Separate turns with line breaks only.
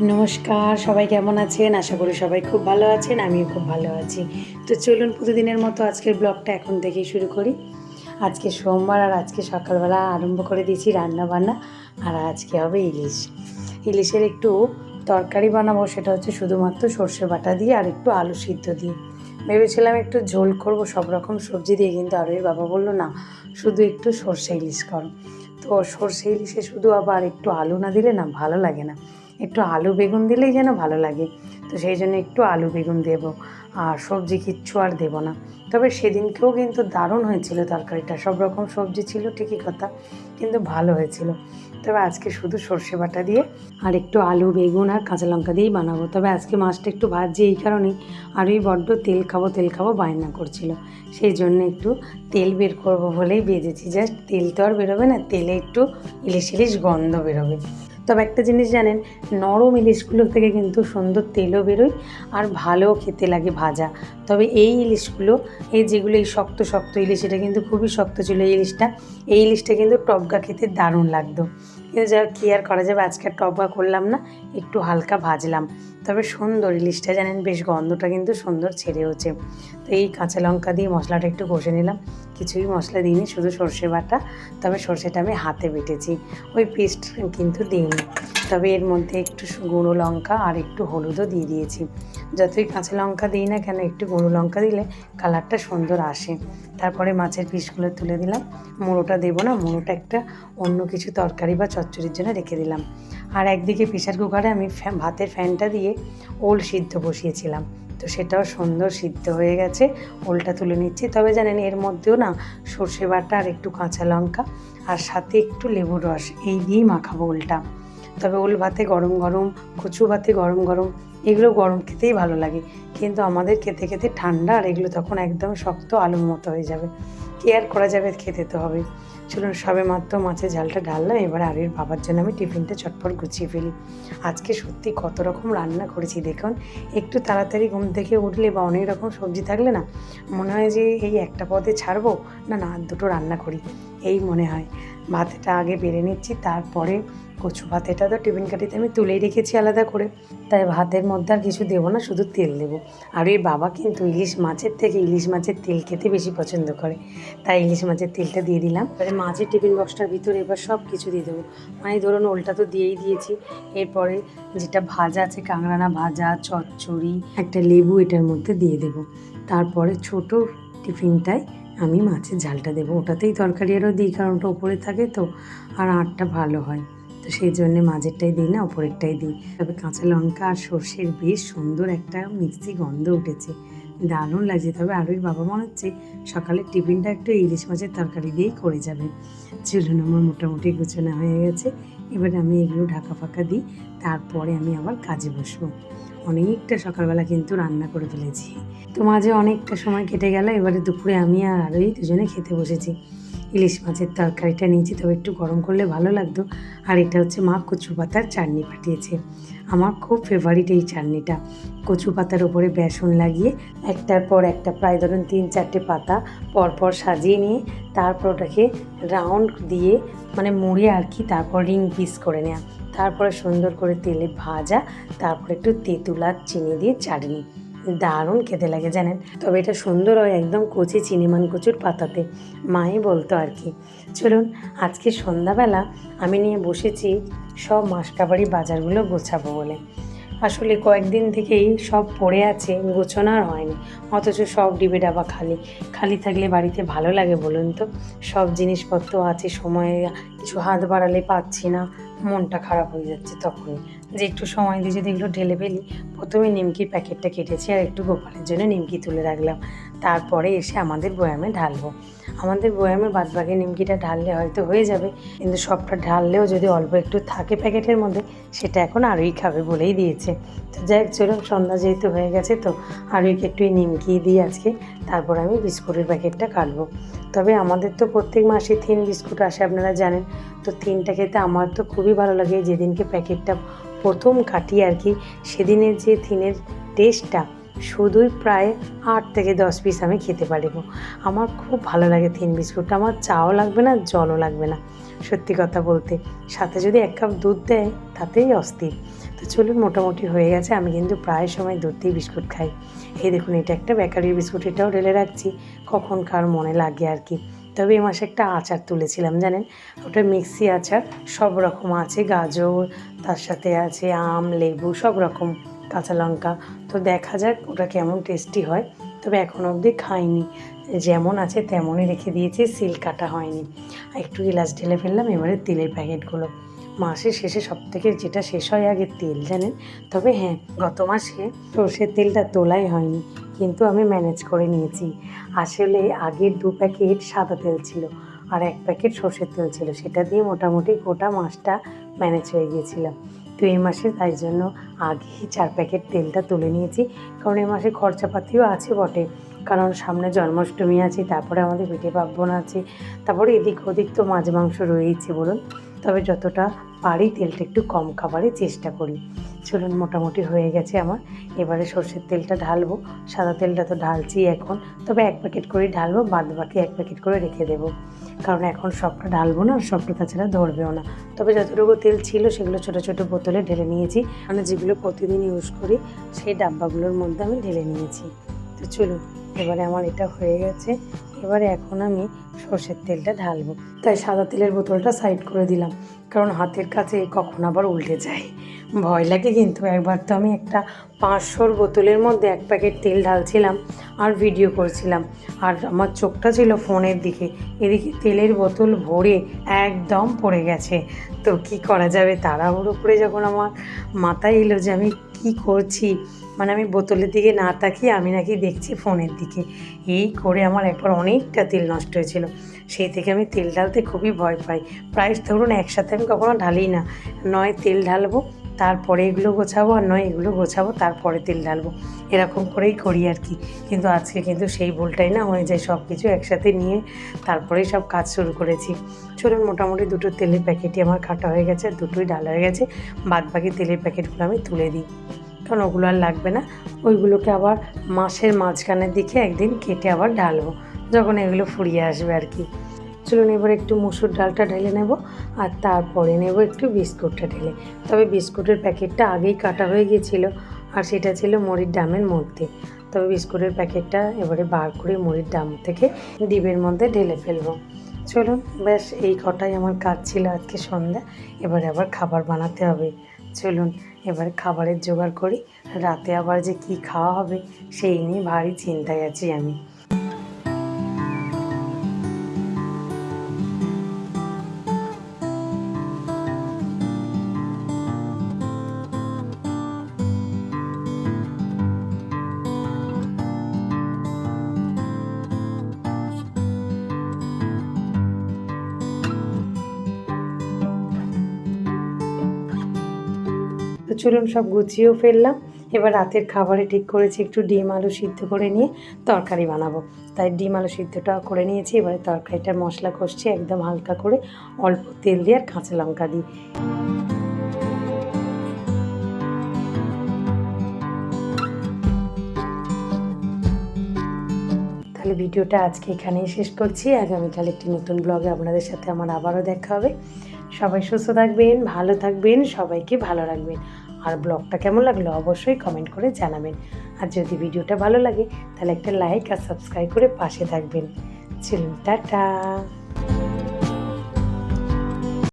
নমস্কার, সবাই কেমন আছেন? আশা করি সবাই খুব ভালো আছেন, আমিও খুব ভালো আছি। তো চলুন প্রতিদিনের মতো আজকের ব্লগটা এখন থেকেই শুরু করি। আজকে সোমবার আর আজকে সকালবেলা আরম্ভ করে দিয়েছি রান্না বান্না আর আজকে হবে ইলিশ। ইলিশের একটু তরকারি বানাবো, সেটা হচ্ছে শুধুমাত্র সর্ষে বাটা দিয়ে আর একটু আলু সিদ্ধ দিয়ে। ভেবেছিলাম একটু ঝোল করব, সব রকম সবজি দিয়ে, কিন্তু আরোই বাবা বলল, না, শুধু একটু সর্ষে ইলিশ করো। তো সর্ষে ইলিশে শুধু আবার একটু আলু না দিলে না, ভালো লাগে না। একটু আলু বেগুন দিলেই যেন ভালো লাগে। তো সেই জন্য একটু আলু বেগুন দেব, আর সবজি কিচ্ছু আর দেব না। তবে সেদিনকেও কিন্তু দারুণ হয়েছিল তরকারিটা, সব রকম সবজি ছিল, ঠিকই কথা, কিন্তু ভালো হয়েছিল। তবে আজকে শুধু সর্ষে বাটা দিয়ে আর একটু আলু বেগুন আর কাঁচা লঙ্কা দিয়েই বানাবো। তবে আজকে মাছটা একটু ভাজি এই কারণেই, আর ওই বড্ড তেল খাব তেল খাব বায়না করছিল। সেই জন্য একটু তেল বের করব বলেই বেজেছি জাস্ট তেল তো আর বেরোবে না, তেলে একটু ইলিশ ইলিশ গন্ধ বেরোবে। তবে একটা জিনিস জানেন, নরম ইলিশগুলো থেকে কিন্তু সুন্দর তেলও বেরোয় আর ভালো খেতে লাগে ভাজা। তবে এই ইলিশগুলো, এই যেগুলো এই শক্ত শক্ত ইলিশ, এটা কিন্তু খুবই শক্ত ছিল এই ইলিশটা এই ইলিশটা কিন্তু টপগা খেতে দারুণ লাগতো। কিন্তু যা কি আর করা যাবে, আজকে টপা করলাম না, একটু হালকা ভাজলাম। তবে সুন্দর, ইলিশটা জানেন বেশ গন্ধটা কিন্তু সুন্দর ছেড়েওছে তো এই কাঁচা লঙ্কা দিয়ে মশলাটা একটু কষে নিলাম। কিছুই মশলা দিইনি, শুধু সর্ষে বাটা, তবে সর্ষেটা আমি হাতে বেটেছি। ওই পেস্ট কিন্তু দিইনি। তবে এর মধ্যে একটু গুঁড়ো লঙ্কা আর একটু হলুদও দিয়ে দিয়েছি। যতই কাঁচা লঙ্কা দিই না কেন, একটু গুঁড়ো লঙ্কা দিলে কালারটা সুন্দর আসে। তারপরে মাছের পিসগুলো তুলে দিলাম। মুড়োটা দেবো না, মুড়োটা একটা অন্য কিছু তরকারি বা চচ্চড়ির জন্য রেখে দিলাম। আর একদিকে প্রেশার কুকারে আমি ভাতের ফ্যানটা দিয়ে ওল সিদ্ধ বসিয়েছিলাম। তো সেটাও সুন্দর সিদ্ধ হয়ে গেছে, ওলটা তুলে নিচ্ছি। তবে জানেন, এর মধ্যেও না সর্ষে বাটা আর একটু কাঁচা লঙ্কা আর সাথে একটু লেবুর রস, এই দিয়েই মাখাবো ওলটা। তবে ওল ভাতে গরম গরম, কচু ভাতে গরম গরম, এগুলো গরম খেতেই ভালো লাগে। কিন্তু আমাদের খেতে খেতে ঠান্ডা আর এগুলো তখন একদম শক্ত আলুর মতো হয়ে যাবে। কি আর করা যাবে খেতে তো হবে। চলুন সবে মাত্র মাছের ঝালটা ঢাললাম, এবার আরের বাবার জন্য আমি টিফিনটা চটপট গুছিয়ে ফেলি। আজকে সত্যি কত রকম রান্না করেছি দেখুন। একটু তাড়াতাড়ি ঘুম থেকে উঠলে বা অনেক রকম সবজি থাকলে না, মনে হয় যে এই একটা পদে ছাড়বো না না, দুটো রান্না করি। এই মনে হয়। ভাতেটা আগে বেড়ে নিচ্ছি, তারপরে কচু ভাতেটা তো টিফিন কাঠিতে আমি তুলেই রেখেছি আলাদা করে। তাই ভাতের মধ্যে আর কিছু দেবো না, শুধু তেল দেবো। আর ওই বাবা কিন্তু ইলিশ মাছের থেকে ইলিশ মাছের তেল খেতে বেশি পছন্দ করে। তাই ইলিশ মাছের তেলটা দিয়ে দিলাম। এবারে মাছের টিফিন বক্সটার ভিতরে এবার সব কিছু দিয়ে দেবো। মানে ধরুন ওলটা তো দিয়েই দিয়েছি। এরপরে যেটা ভাজা আছে, কাঁকড়ানা ভাজা, চচ্চড়ি, একটা লেবু এটার মধ্যে দিয়ে দেবো। তারপরে ছোট টিফিনটায় আমি মাছের ঝালটা দেবো। ওটাতেই তরকারি আরও দিই, কারণ ওটা ওপরে থাকে তো, আর আটটা ভালো হয়। তো সেই জন্যে মাঝেরটাই দিই না, ওপরেরটাই দিই। তবে কাঁচা লঙ্কা আর সর্ষের বেশ সুন্দর একটা মিক্সি গন্ধ উঠেছে। দারুণ লাগছে। তবে আরোই বাবা মনে হচ্ছে সকালের টিফিনটা একটু ইলিশ মাছের তরকারি দিয়েই করে যাবে। চলুন, আমার মোটামুটি গুছানো হয়ে গেছে। এবারে আমি এগুলো ঢাকা ফাঁকা দিই, তারপরে আমি আবার কাজে বসবো। অনেকটা সকালবেলা কিন্তু রান্না করে ফেলেছি। তো মাঝে অনেকটা সময় কেটে গেল, এবারে দুপুরে আমি আর আরোই দুজনে খেতে বসেছি। ইলিশ মাছের তরকারিটা নিয়েছি, তবে একটু গরম করলে ভালো লাগতো। আর এটা হচ্ছে মা কচু পাতার চাটনি পাঠিয়েছে। আমার খুব ফেভারিট এই চাটনিটা। কচু পাতার উপরে বেসন লাগিয়ে একটার পর একটা প্রায় ধরুন তিন চারটে পাতা পরপর সাজিয়ে নিয়ে তারপর ওটাকে রাউন্ড দিয়ে মানে মুড়ে আর কি তারপর রিং পিস করে নেওয়া তারপরে সুন্দর করে তেলে ভাজা, তারপর একটু তেঁতুল আর চিনি দিয়ে চাটনি। দারুণ খেতে লাগে জানেন। তবে এটা সুন্দর হয় একদম কচি চিনিমান কচুর পাতাতে। মাই বলতো আর কি। চলুন, আজকে সন্ধ্যাবেলা আমি নিয়ে বসেছি সব মাসকাবাড়ি বাজারগুলো গোছাবো বলে। আসলে কয়েকদিন থেকেই সব পড়ে আছে, গোছানো আর হয়নি। অথচ সব ডিবে ডাবা খালি। খালি থাকলে বাড়িতে ভালো লাগে বলুন তো? সব জিনিসপত্র আছে, সময়ে, কিছু হাত বাড়ালে পাচ্ছি না। মনটা খারাপ হয়ে যাচ্ছে তখনই। যে একটু সময় দিয়ে যদি এগুলো ঢেলে ফেলি, প্রথমে নিমকির প্যাকেটটা কেটেছি আর একটু গোপালের জন্য নিমকি তুলে রাখলাম। তারপরে এসে আমাদের বয়ামে ঢালবো। আমাদের বয়ামে বাদবাকি নিমকিটা ঢাললে হয়তো হয়ে যাবে, কিন্তু সবটা ঢাললেও যদি অল্প একটু থাকে প্যাকেটের মধ্যে, সেটা এখন আরোই খাবে বলেই দিয়েছে। তো যাই হোক, চলুন, সন্ধ্যা যেহেতু হয়ে গেছে, তো আরোইকে একটু নিমকি দিই আজকে, তারপর আমি বিস্কুটের প্যাকেটটা কাটবো। তবে আমাদের তো প্রত্যেক মাসে থিন বিস্কুট আসে, আপনারা জানেন। তো থিনটা খেতে আমার তো খুবই ভালো লাগে, যেদিনকে প্যাকেটটা প্রথম কাটি আর কি, সেদিনের যে থিনের টেস্টটা শুধুই প্রায় আট থেকে দশ পিস আমি খেতে পারিব আমার খুব ভালো লাগে থিন বিস্কুটটা আমার চাও লাগবে না, জলও লাগবে না, সত্যি কথা বলতে। সাথে যদি এক কাপ দুধ দেয়, তাতেই অস্থির। তো চলুন, মোটামুটি হয়ে গেছে। আমি কিন্তু প্রায় সময় দুধ দিয়ে বিস্কুট খাই। এই দেখুন, এটা একটা বেকারির বিস্কুট, এটাও ঢেলে রাখছি। কখন কার মনে লাগে আর কি। তবে এই মাসে একটা আচার তুলেছিলাম, জানেন? ওটা মিক্সি আচার, সব রকম আছে। গাজর, তার সাথে আছে আম, লেবু, সব রকম। কাঁচা লঙ্কা। তো দেখা যাক ওটা কেমন টেস্টি হয়। তবে এখন অবধি খাইনি। যেমন আছে তেমনই রেখে দিয়েছি, সিল কাটা হয়নি। একটু গিলাস ঢেলে ফেললাম, এবারে তেলের প্যাকেটগুলো। মাসের শেষে সব থেকে যেটা শেষ হয় আগে তেল, জানেন? তবে হ্যাঁ গত মাসে সর্ষের তেলটা তোলাই হয়নি। কিন্তু আমি ম্যানেজ করে নিয়েছি। আসলে আগের দু প্যাকেট সাদা তেল ছিল আর এক প্যাকেট সর্ষের তেল ছিল। সেটা দিয়ে মোটামুটি গোটা মাসটা ম্যানেজ হয়ে গিয়েছিলাম তো এই মাসে তাই জন্য আগেই চার প্যাকেট তেলটা তুলে নিয়েছি। কারণ এই মাসে খরচাপাতিও আছে বটে। কারণ সামনে জন্মাষ্টমী আছে, তারপরে আমাদের পিঠে পার্বণ আছে, তারপরে এদিক ওদিক তো মাছ মাংস রয়েইছে বলুন। তবে যতটা পারি তেলটা একটু কম খাবারের চেষ্টা করি। চলুন মোটামুটি হয়ে গেছে আমার। এবারে সর্ষের তেলটা ঢালবো। সাদা তেলটা তো ঢালছি এখন। তবে এক প্যাকেট করে ঢালবো, বাদ বাকি এক প্যাকেট করে রেখে দেবো। কারণ এখন সবটা ঢালবো না সবটা তাছাড়া ধরবেও না। তবে যতটুকু তেল ছিল সেগুলো ছোটো ছোটো বোতলে ঢেলে নিয়েছি। মানে যেগুলো প্রতিদিন ইউজ করি, সেই ডাব্বাগুলোর মধ্যে আমি ঢেলে নিয়েছি। তো চলুন, এবারে আমার এটা হয়ে গেছে। এবারে এখন আমি সর্ষের তেলটা ঢালবো। তাই সাদা তেলের বোতলটা সাইড করে দিলাম। কারণ হাতের কাছে কখন আবার উল্টে যায়। ভয় লাগে কিন্তু। একবার তো আমি একটা পাঁচশোর বোতলের মধ্যে এক প্যাকেট তেল ঢালছিলাম আর ভিডিও করছিলাম। আর আমার চোখটা ছিল ফোনের দিকে। এদিকে তেলের বোতল ভরে একদম পড়ে গেছে। তো কি করা যাবে? তাড়াহুড়ো করে যখন আমার মাথায় এলো যে আমি কি করছি মানে আমি বোতলের দিকে না তাকিয়ে আমি নাকি দেখছি ফোনের দিকে। এই করে আমার একবার অনেকটা তেল নষ্ট হয়েছিল। সেই থেকে আমি তেল ঢালতে খুবই ভয় পাই। প্রায় ধরুন একসাথে আমি কখনো ঢালি না। নয় তেল ঢালবো তারপরে এগুলো গোছাবো আর নয়, এগুলো গোছাবো, তারপরে তেল ঢালবো। এরকম করেই করি আর কি। কিন্তু আজকে কিন্তু সেই ভুলটাই না হয়ে যায়। সব কিছু একসাথে নিয়ে তারপরেই সব কাজ শুরু করেছি। চলুন, মোটামুটি দুটো তেলের প্যাকেটই আমার কাটা হয়ে গেছে, দুটোই ডালা হয়ে গেছে। বাদ বাকি তেলের প্যাকেটগুলো আমি তুলে দিই। কারণ ওগুলো আর লাগবে না। ওইগুলোকে আবার মাসের মাঝখানের দিকে একদিন কেটে আবার ঢালবো। যখন এগুলো ফুরিয়ে আসবে আর কি। চলুন এবার একটু মুসুর ডালটা ঢেলে নেব আর তারপরে নেব একটু বিস্কুটটা ঢেলে। তবে বিস্কুটের প্যাকেটটা আগেই কাটা হয়ে গিয়েছিল আর সেটা ছিল মুড়ির ডামের মধ্যে। তবে বিস্কুটের প্যাকেটটা এবারে বার করে মুড়ির ডাম থেকে ডিবের মধ্যে ঢেলে ফেলব। চলুন, ব্যাস, এই কটাই আমার কাজ ছিল আজকে সন্ধ্যা। এবারে আবার খাবার বানাতে হবে। চলুন, এবার খাবারের জোগাড় করি। রাতে আবার যে কি খাওয়া হবে, সেই নিয়ে ভারী চিন্তায় আছি আমি। চলুন সব গুছিয়েও ফেললাম। এবার রাতের খাবারে ঠিক করেছি একটু ডিম আলু সিদ্ধ করে নিয়ে তরকারি বানাবো। তাই ডিম আলু সিদ্ধটা করে নিয়েছি, এবারে তরকারিটা মশলা কষছি একদম হালকা করে অল্প তেল দিয়ে আর কাঁচা লঙ্কা দিই। তাহলে ভিডিওটা আজকে এখানেই শেষ করছি। আগামীকাল একটি নতুন ব্লগে আপনাদের সাথে আমার আবারও দেখা হবে। সবাই সুস্থ থাকবেন, ভালো থাকবেন, সবাইকে ভালো রাখবেন। আর ব্লগটা কেমন লাগল অবশ্যই কমেন্ট করে জানাবেন। আর যদি ভিডিওটা ভালো লাগে, তাহলে একটা লাইক আর সাবস্ক্রাইব করে পাশে থাকবেন। চলুন, টাটা।